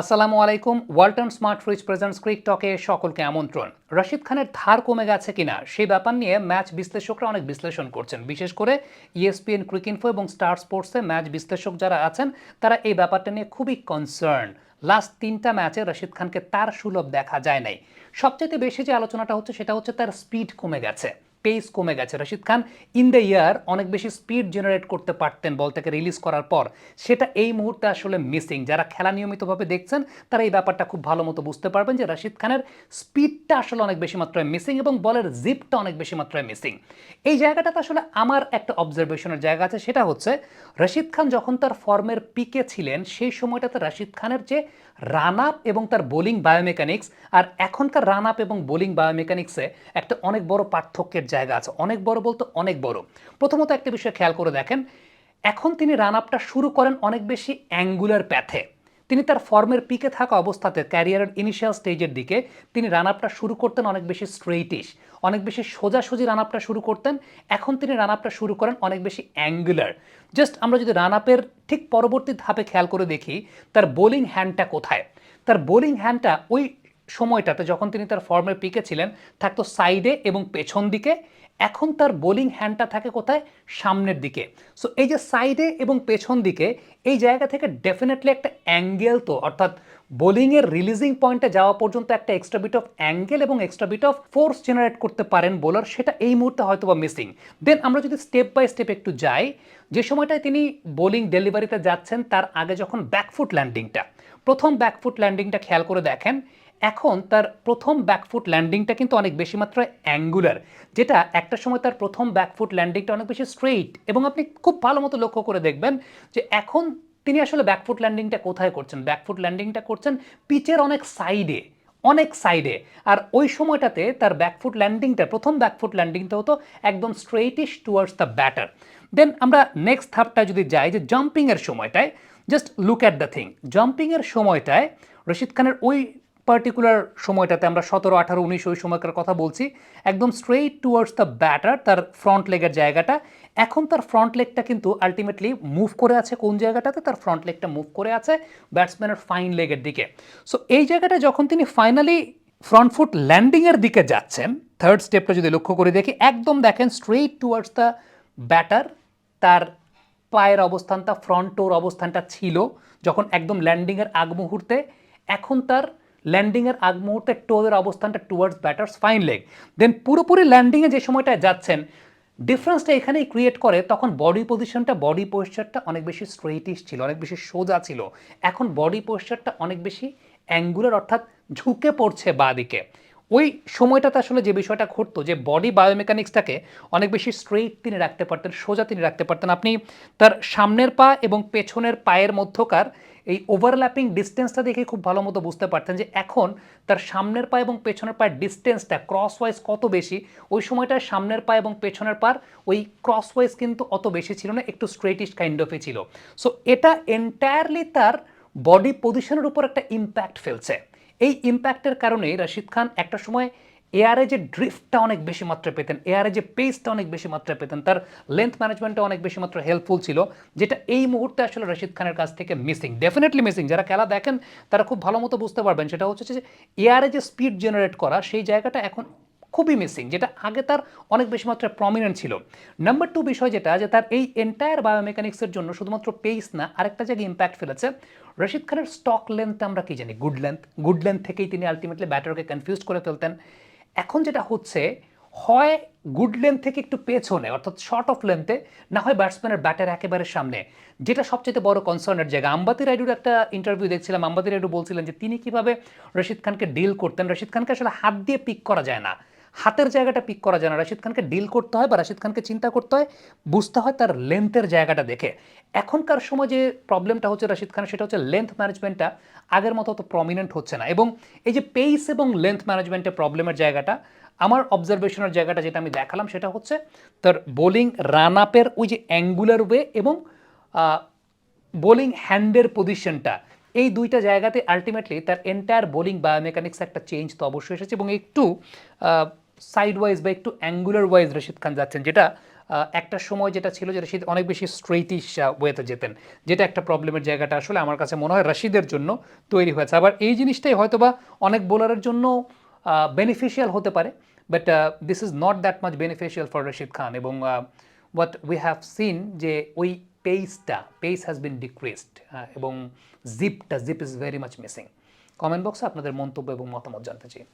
আসসালামু আলাইকুম। Walton smart fridge presents cric টকে সকলকে আমন্ত্রণ। রশিদ খানের ধার কমে গেছে কিনা সেই ব্যাপার নিয়ে ম্যাচ বিশ্লেষকরা অনেক বিশ্লেষণ করছেন। বিশেষ করে ইএসপিএন, ক্রিক ইনফো এবং স্টার স্পোর্টসে ম্যাচ বিশ্লেষক যারা আছেন, তারা এই ব্যাপারটা নিয়ে খুবই কনসার্ন। লাস্ট তিনটা ম্যাচে রশিদ খানকে তার সুলভ দেখা যায় নাই। সবচেয়ে বেশি যে আলোচনাটা হচ্ছে, সেটা হচ্ছে তার স্পিড কমে গেছে। পেস কমে গেছে। Rashid Khan in the year অনেক বেশি স্পিড জেনারেট করতে পারতেন বলটাকে রিলিজ করার পর। সেটা এই মুহূর্তে আসলে মিসিং যারা খেলা নিয়মিতভাবে দেখছেন, তারা এই ব্যাপারটা খুব ভালো মতো বুঝতে পারবেন যে রশিদ খানের স্পিডটা আসলে অনেক বেশি মাত্রায় মিসিং এবং বলের জিপটা অনেক বেশি মাত্রায় মিসিং এই জায়গাটাতে আসলে আমার একটা অবজারভেশনের জায়গা আছে, সেটা হচ্ছে রশিদ খান যখন তার ফর্মের পিকে ছিলেন, সেই সময়টাতে রশিদ খানের যে রান আপ এবং তার বোলিং বায়োমেকানিক্স আর এখনকার রান আপ এবং বোলিং বায়োমেকানিক্সে একটা অনেক বড় পার্থক্যের জায়গা আছে। অনেক বড় বলতে অনেক বড়। প্রথমত একটা বিষয় খেয়াল করে দেখেন, এখন তিনি রান আপটা শুরু করেন অনেক বেশি অ্যাঙ্গুলার প্যাথে তিনি তার ফর্মের পিকে থাকা অবস্থাতে ক্যারিয়ারের ইনিশিয়াল স্টেজের দিকে তিনি রান আপটা শুরু করতেন অনেক বেশি স্ট্রেইটিশ অনেক বেশি সোজাসুজি রান আপটা শুরু করতেন। এখন তিনি রান আপটা শুরু করেন অনেক বেশি অ্যাঙ্গুলার জাস্ট আমরা যদি রান আপের ঠিক পরবর্তী ধাপে খেয়াল করে দেখি, তার বোলিং হ্যান্ডটা কোথায়? তার বোলিং হ্যান্ডটা ওই সময়টাতে যখন তিনি তার ফর্মের পিকে ছিলেন থাকতো সাইডে এবং পেছন দিকে। এখন তার বোলিং হ্যান্ডটা থাকে কোথায়? সামনের দিকে। সো এই যে সাইডে এবং পেছন দিকে, এই জায়গা থেকে ডেফিনেটলি একটা অ্যাঙ্গেল তো, অর্থাৎ বোলিংয়ের রিলিজিং পয়েন্টে যাওয়া পর্যন্ত একটা এক্সট্রা বিট অফ অ্যাঙ্গেল এবং extra bit of force generate করতে পারেন বোলার সেটা এই মুহূর্তে হয়তো বা মিসিং দেন আমরা যদি স্টেপ বাই স্টেপ একটু যাই, যে সময়টায় তিনি বোলিং ডেলিভারিতে যাচ্ছেন, তার আগে যখন ব্যাকফুট ল্যান্ডিংটা প্রথম ব্যাকফুট ল্যান্ডিংটা খেয়াল করে দেখেন এখন তার প্রথম ব্যাকফুট ল্যান্ডিংটা কিন্তু অনেক বেশি মাত্রায় অ্যাঙ্গুলার যেটা একটা সময় তার প্রথম ব্যাকফুট ল্যান্ডিংটা অনেক বেশি স্ট্রেইট এবং আপনি খুব ভালো মতো লক্ষ্য করে দেখবেন যে এখন তিনি আসলে ব্যাকফুট ল্যান্ডিংটা কোথায় করছেন? ব্যাকফুট ল্যান্ডিংটা করছেন পিচের অনেক সাইডে অনেক সাইডে আর ওই সময়টাতে তার ব্যাকফুট ল্যান্ডিংটা প্রথম ব্যাকফুট ল্যান্ডিংটা হতো একদম straightish towards the batter then আমরা নেক্সট ধাপটা যদি যাই যে জাম্পিংয়ের সময়টায় just look at the thing জাম্পিংয়ের সময়টায় রশিদ খানের ওই পার্টিকুলার সময়টাতে আমরা সতেরো, আঠারো, উনিশ ওই সময়কার কথা বলছি, একদম স্ট্রেইট টুয়ার্ডস দ্য ব্যাটার তার ফ্রন্ট লেগের জায়গাটা। এখন তার ফ্রন্ট লেগটা কিন্তু আলটিমেটলি মুভ করে আছে কোন জায়গাটাতে? তার ফ্রন্ট লেগটা মুভ করে আছে ব্যাটসম্যানের ফাইন লেগের দিকে। সো এই জায়গাটা যখন তিনি ফাইনালি ফ্রন্ট ফুট ল্যান্ডিংয়ের দিকে যাচ্ছেন থার্ড স্টেপটা যদি লক্ষ্য করে দেখি, একদম দেখেন স্ট্রেইট টুয়ার্ডস দ্য ব্যাটার তার পায়ের অবস্থানটা ফ্রন্ট টোর অবস্থানটা ছিল যখন একদম ল্যান্ডিংয়ের আগ মুহূর্তে এখন তার ল্যান্ডিংয়ের আগ মুহূর্তে টোয়ের অবস্থানটা towards batter's fine leg then পুরোপুরি ল্যান্ডিংয়ে যে সময়টায় যাচ্ছেন ডিফারেন্সটা এখানেই ক্রিয়েট করে, তখন বডি পজিশনটা বডি পোশ্চারটা অনেক বেশি স্ট্রেইটিশ ছিল, অনেক বেশি সোজা ছিল। এখন বডি পোস্টারটা অনেক বেশি অ্যাঙ্গুলার অর্থাৎ ঝুঁকে পড়ছে বাদিকে। ওই সময়টাতে আসলে যে বিষয়টা ঘটতো, যে বডি বায়োমেকানিক্সটাকে অনেক বেশি স্ট্রেইট তিনি রাখতে পারতেন, সোজা তিনি রাখতে পারতেন। আপনি তার সামনের পা এবং পেছনের পায়ের মধ্যকার এই ওভারল্যাপিং ডিস্টেন্সটা দেখে খুব ভালো মতো বুঝতে পারতেন যে এখন তার সামনের পা এবং পেছনের পায়ের ডিস্টেন্সটা ক্রস ওয়াইজ কত বেশি, ওই সময়টায় সামনের পা এবং পেছনের পার ওই ক্রস ওয়াইজ কিন্তু অত বেশি ছিল না, একটু স্ট্রেটিশ কাইন্ড অফই ছিল। সো এটা এন্টায়ারলি তার বডি পজিশনের উপর একটা ইম্প্যাক্ট ফেলছে। এই ইম্প্যাক্টের কারণে রশিদ খান একটা সময় এয়ারে যে ড্রিফটটা অনেক বেশি মাত্রায় পেতেন এয়ারে যে পেসটা অনেক বেশি মাত্রায় পেতেন, তার লেন্থ ম্যানেজমেন্টটা অনেক বেশি মাত্রায় হেল্পফুল ছিল, যেটা এই মুহূর্তে আসলে রশিদ খানের কাছ থেকে মিসিং ডেফিনেটলি মিসিং যারা খেলা দেখেন, তারা খুব ভালো মতো বুঝতে পারবেন, সেটা হচ্ছে যে এয়ারে যে স্পিড জেনারেট করা, সেই জায়গাটা এখন খুবই মিসিং যেটা আগে তার অনেক বেশি মাত্রায় প্রমিনেন্ট ছিল। নাম্বার টু বিষয় যেটা, যে তার এই এন্টায়ার বায়োমেকানিক্সের জন্য শুধুমাত্র পেস না, আরেকটা জায়গায় ইম্প্যাক্ট ফেলেছে, রশিদ খানের স্টক লেন্থ আমরা কি জানি? গুড লেন্থ গুড লেন্থ থেকেই তিনি আলটিমেটলি ব্যাটারকে কনফিউজ করে ফেলতেন। এখন যেটা হচ্ছে, হয় গুড লেন্থ থেকে একটু পেছনে, অর্থাৎ শর্ট অফ লেন্থে না হয় ব্যাটসম্যানের ব্যাটের একেবারে সামনে। যেটা সবচেয়ে বড় কনসার্নের জায়গা। আম্বাতি রাইডুর একটা ইন্টারভিউ দেখছিলাম। আম্বাতি রাইডু বলছিলেন যে, তিনি কীভাবে রশিদ খানকে ডিল করতেন? রশিদ খানকে আসলে হাত দিয়ে পিক করা যায় না। হাতের জায়গাটা পিক করা যায় না। রাশিদ খানকে ডিল করতে হয় বা রাশিদ খানকে চিন্তা করতে হয়, বুঝতে হয় তার লেন্থের জায়গাটা দেখে। এখনকার সময় যে প্রবলেমটা হচ্ছে রাশিদ খানের, সেটা হচ্ছে লেন্থ ম্যানেজমেন্টটা আগের মতো তো প্রমিনেন্ট হচ্ছে না। এবং এই যে পেস এবং লেন্থ ম্যানেজমেন্টের প্রবলেমের জায়গাটা, আমার অবজারভেশনের জায়গাটা যেটা আমি দেখালাম, সেটা হচ্ছে তার বোলিং রান আপের ওই যে অ্যাঙ্গুলার ওয়ে এবং বোলিং হ্যান্ডের পজিশনটা এই দুইটা জায়গাতে আলটিমেটলি তার এন্টায়ার বোলিং বায়োমেকানিক্স একটা চেঞ্জ তো অবশ্যই এসেছে এবং একটু সাইড ওয়াইজ বা একটু অ্যাঙ্গুলার ওয়াইজ রশিদ খান যাচ্ছেন, যেটা একটা সময় যেটা ছিল যে রশিদ অনেক বেশি স্ট্রেটিশ ওয়েতে যেতেন। যেটা একটা প্রবলেমের জায়গাটা আসলে আমার কাছে মনে হয় রশিদের জন্য তৈরি হয়েছে। আবার এই জিনিসটাই হয়তোবা অনেক বোলারের জন্য বেনিফিশিয়াল হতে পারে but this is not that much beneficial for Rashid Khan এবং হোয়াট উই হ্যাভ সিন যে ওই পেসটা পেস হ্যাজ বিন ডিক্রিসড এবং জিপটা zip is very much missing comment বক্সে আপনাদের মন্তব্য এবং মতামত জানতে চাই।